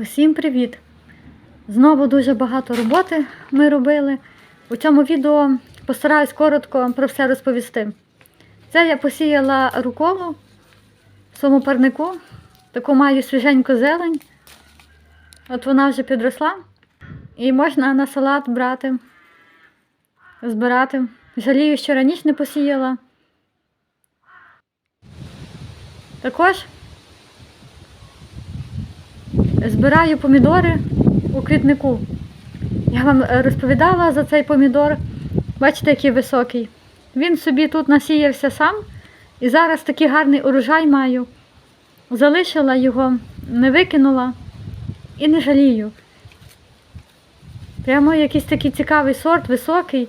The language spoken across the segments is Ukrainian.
Усім привіт! Знову дуже багато роботи ми робили. У цьому відео постараюсь коротко про все розповісти. Це я посіяла руколу в своєму парнику. Таку маю свіженьку зелень. От вона вже підросла. І можна на салат брати, збирати. Жалію, що раніше не посіяла. Також збираю помідори у квітнику. Я вам е, розповідала за цей помідор. Бачите, який високий. Він собі тут насіявся сам. І зараз такий гарний урожай маю. Залишила його, не викинула і не жалію. Прямо якийсь такий цікавий сорт, високий.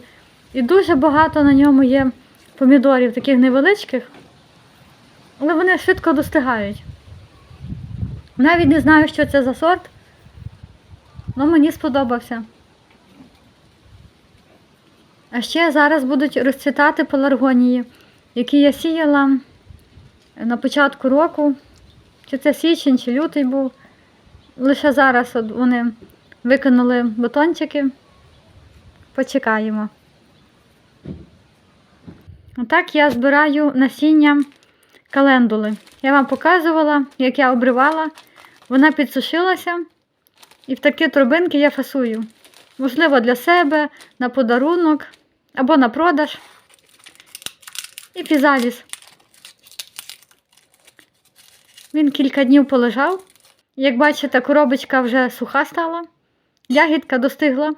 І дуже багато на ньому є помідорів, таких невеличких. Але вони швидко достигають. Навіть не знаю, що це за сорт, але мені сподобався. А ще зараз будуть розцвітати пеларгонії, які я сіяла на початку року. Чи це січень, чи лютий був. Лише зараз от вони викинули бутончики. Почекаємо. Отак я збираю насіння календули. Я вам показувала, як я обривала. Вона підсушилася. І в такі торбинки я фасую. Можливо, для себе, на подарунок або на продаж. І фізаліс. Він кілька днів полежав. Як бачите, коробочка вже суха стала, ягідка достигла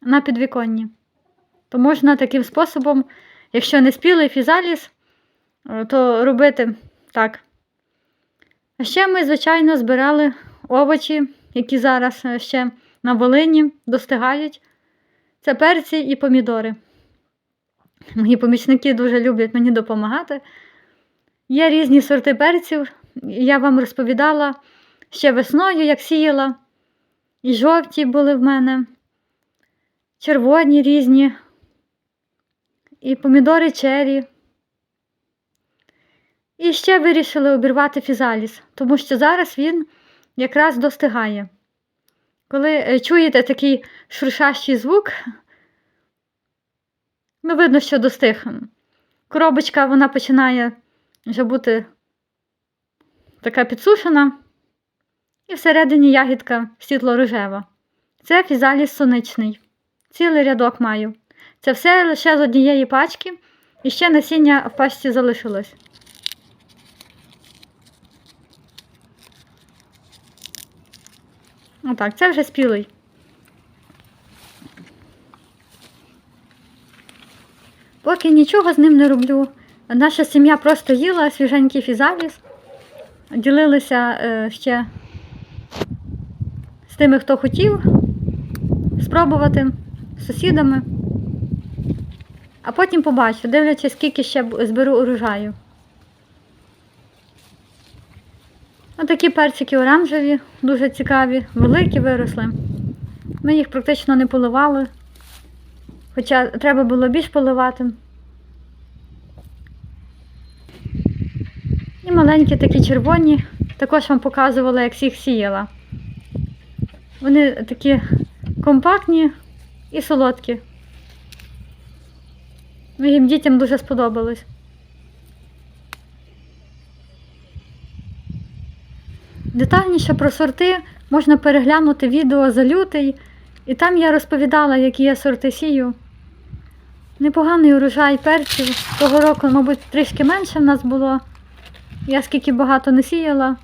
на підвіконні. То можна таким способом, якщо не спілий фізаліс, е, то робити так. А ще ми, звичайно, збирали овочі, які зараз е, ще на Волині достигають. Це перці і помідори. Мої помічники дуже люблять мені допомагати. Є різні сорти перців. Я вам розповідала ще весною, як сіяла. І жовті були в мене, червоні різні, і помідори чері. І ще вирішили обірвати фізаліс, тому що зараз він якраз достигає. Коли е, чуєте такий шуршащий звук, ну, видно, що достиг. Коробочка вона починає вже бути така підсушена, і всередині ягідка світло-рожева. Це фізаліс соничний. Цілий рядок маю. Це все лише з однієї пачки, і ще насіння в пачці залишилось. Отак, це вже спілий. Поки нічого з ним не роблю. Наша сім'я просто їла свіженький фізаліс, ділилися е, ще з тими, хто хотів спробувати, з сусідами. А потім побачу, дивлячись, скільки ще зберу урожаю. Отакі перчики оранжеві, дуже цікаві, великі виросли. Ми їх практично не поливали, хоча треба було більш поливати. І маленькі такі червоні, також вам показувала, як їх сіяла. Вони такі компактні і солодкі. Моїм дітям дуже сподобалось. Детальніше про сорти можна переглянути відео за лютий, і там я розповідала, які я сорти сію. Непоганий урожай перців. Того року, мабуть, трішки менше в нас було. Я скільки багато не сіяла.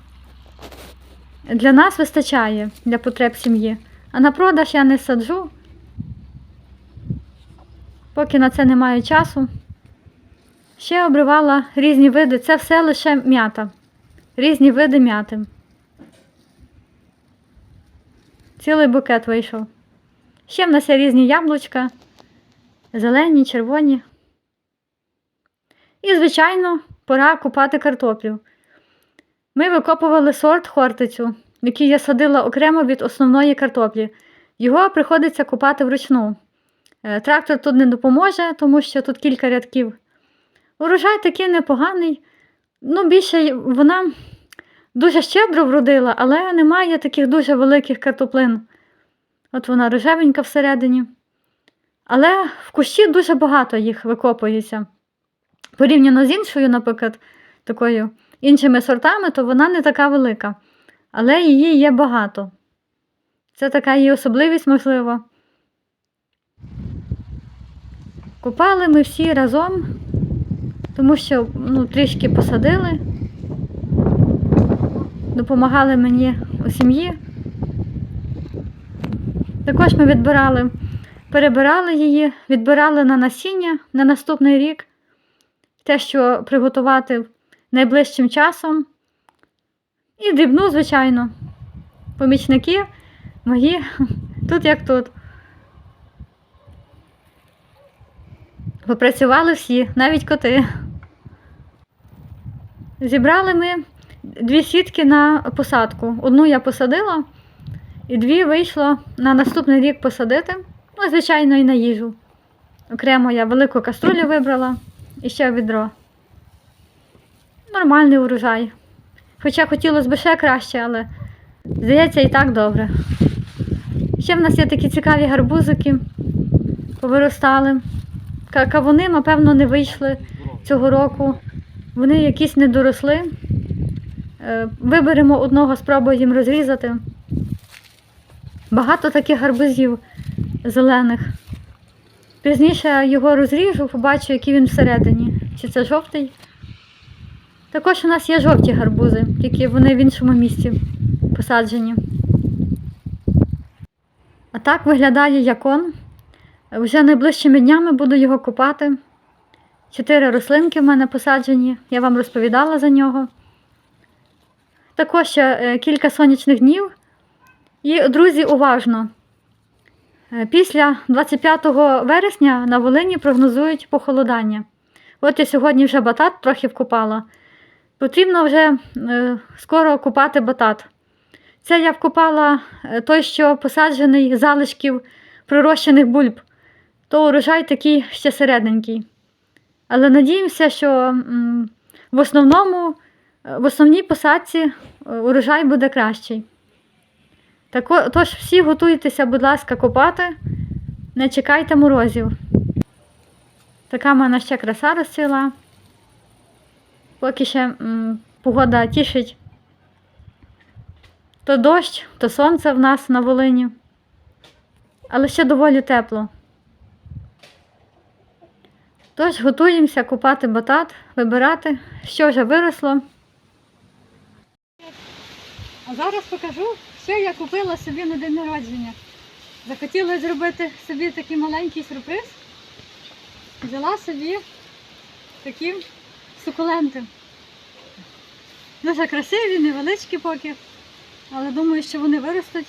Для нас вистачає для потреб сім'ї. А на продаж я не саджу. Поки на це не маю часу. Ще обривала різні види. Це все лише м'ята. Різні види м'яти. Цілий букет вийшов. Ще в нас є різні яблучка, зелені, червоні. І, звичайно, пора купати картоплю. Ми викопували сорт хортицю, який я садила окремо від основної картоплі. Його приходиться купати вручну. Е, Трактор тут не допоможе, тому що тут кілька рядків. Урожай такий непоганий. Ну, більше вона дуже щедро вродила, але немає таких дуже великих картоплин. От вона рожевенька всередині. Але в кущі дуже багато їх викопується. Порівняно з іншою, наприклад, такою іншими сортами, то вона не така велика. Але її є багато. Це така її особливість, можливо. Купали ми всі разом, тому що ну, трішки посадили, допомагали мені у сім'ї. Також ми відбирали, перебирали її, відбирали на насіння на наступний рік, те, що приготувати найближчим часом. І дрібну, звичайно. Помічники мої тут як тут. Попрацювали всі, навіть коти. Зібрали ми дві сітки на посадку. Одну я посадила, і дві вийшло на наступний рік посадити. Ну, звичайно, і на їжу. Окремо я велику каструлю вибрала і ще відро. Нормальний урожай. Хоча хотілося б ще краще, але здається і так добре. Ще в нас є такі цікаві гарбузики, повиростали. Кавуни, напевно, не вийшли цього року. Вони якісь не доросли. Е, Виберемо одного, спробуємо розрізати. Багато таких гарбузів зелених. Пізніше його розріжу, побачу, який він всередині. Чи це жовтий? Також у нас є жовті гарбузи, тільки вони в іншому місці посаджені. А так виглядає якон. Вже найближчими днями буду його копати. Чотири рослинки в мене посаджені, я вам розповідала за нього. Також ще кілька сонячних днів. І, друзі, уважно. Е, Після 25 вересня на Волині прогнозують похолодання. От я сьогодні вже батат трохи вкопала. Потрібно вже е, скоро купати батат. Це я вкопала е, той, що посаджений залишків пророщених бульб. То урожай такий ще середненький. Але надіємося, що в основному, в основній посадці е, урожай буде кращий. Тако, тож всі готуйтеся, будь ласка, копати, не чекайте морозів. Така в мене ще краса розцвіла. Поки ще м, погода тішить. То дощ, то сонце в нас на Волині. Але ще доволі тепло. Тож готуємося купати батат, вибирати, що вже виросло. Зараз покажу, що я купила собі на день народження. Захотіла зробити собі такий маленький сюрприз. Взяла собі такі сукуленти. Дуже красиві, невеличкі поки, але думаю, що вони виростуть.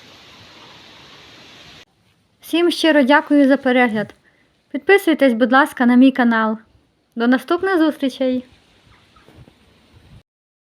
Всім щиро дякую за перегляд. Підписуйтесь, будь ласка, на мій канал. До наступних зустрічей!